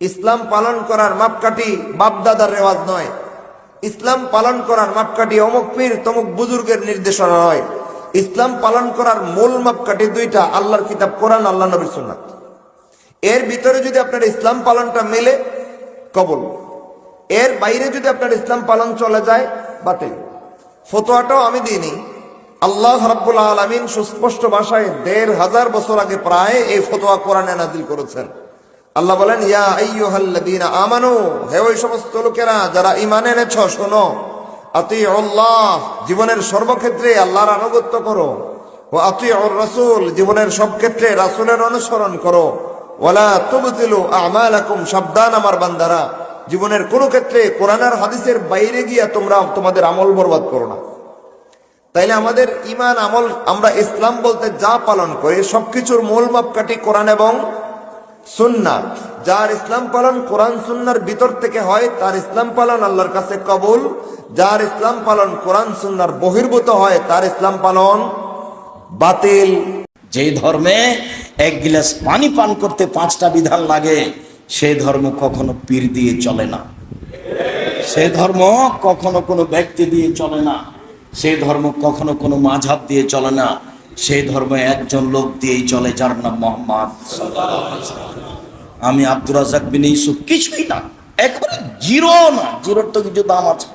ইসলাম পালন করার মাপকাঠি বাপদাদার রেওয়াজ নয়। ইসলাম পালন করার মাপকাঠি অমুক পীর, তমুক বুজুর্গের নির্দেশনা নয়। ইসলাম পালন করার মূল মাপকাঠি দুইটা, আল্লাহর কিতাব, কোরআন আল্লাহ নবীর সুন্নাত। এর ভিতরে যদি আপনার ইসলাম পালনটা মেলে, কবল। এর বাইরে যদি আপনার ইসলাম পালন চলে যায়, বাতিল। ফতোয়াটাও আমি দিইনি। আল্লাহ রাব্বুল আলামিন সুস্পষ্ট ভাষায় দেড় হাজার বছর আগে প্রায় এই ফতোয়া কোরআনে নাজিল করেছেন। আল্লাহ বলেন, ইয়া আইয়ুহাল্লাযীনা আমানু হে ওই সমস্ত লোকেরা, যারা ঈমান এনেছ, শোনো। আতিউল্লাহ, জীবনের সর্বক্ষেত্রে আল্লাহর আনুগত্য করো। ও আতিউর রাসূল, জীবনের সব ক্ষেত্রে রাসূলের অনুসরণ করো। ওয়ালা তুবতিলু আমালাকুম সাবধান আমার বান্দারা। জীবনের কোনো ক্ষেত্রে কোরআন আর হাদিসের বাইরে গিয়া তোমরা তোমাদের আমল বরবাদ করো না। তাইলে আমাদের ইমান আমল, আমরা ইসলাম বলতে যা পালন করি, সবকিছুর মূল মাপকাঠি কোরআন এবং সুন্না। যার ইসলাম পালন কোরআন সুন্নার ভিতর থেকে হয়, তার ইসলাম পালন আল্লাহর কাছে কবুল। যার ইসলাম পালন কোরআন সুন্নার বহির্ভূত হয়, তার ইসলাম পালন বাতিল। যে ধর্মে এক গিলাস পানি পান করতে পাঁচটা বিধান লাগে, সে ধর্ম কখনো পীর দিয়ে চলে না। সে ধর্ম কখনো কোনো ব্যক্তি দিয়ে চলে না। সে ধর্ম কখনো কোনো মাঝাব দিয়ে চলে না। সেই ধর্ম একজন লোক দিয়েই চলে, যার নাম মোহাম্মদ। আমি আব্দুর রাজাক বিন ইউসুফ কিছুই না, একবারে জিরো না, জিরোর তো কিছু দাম আছে।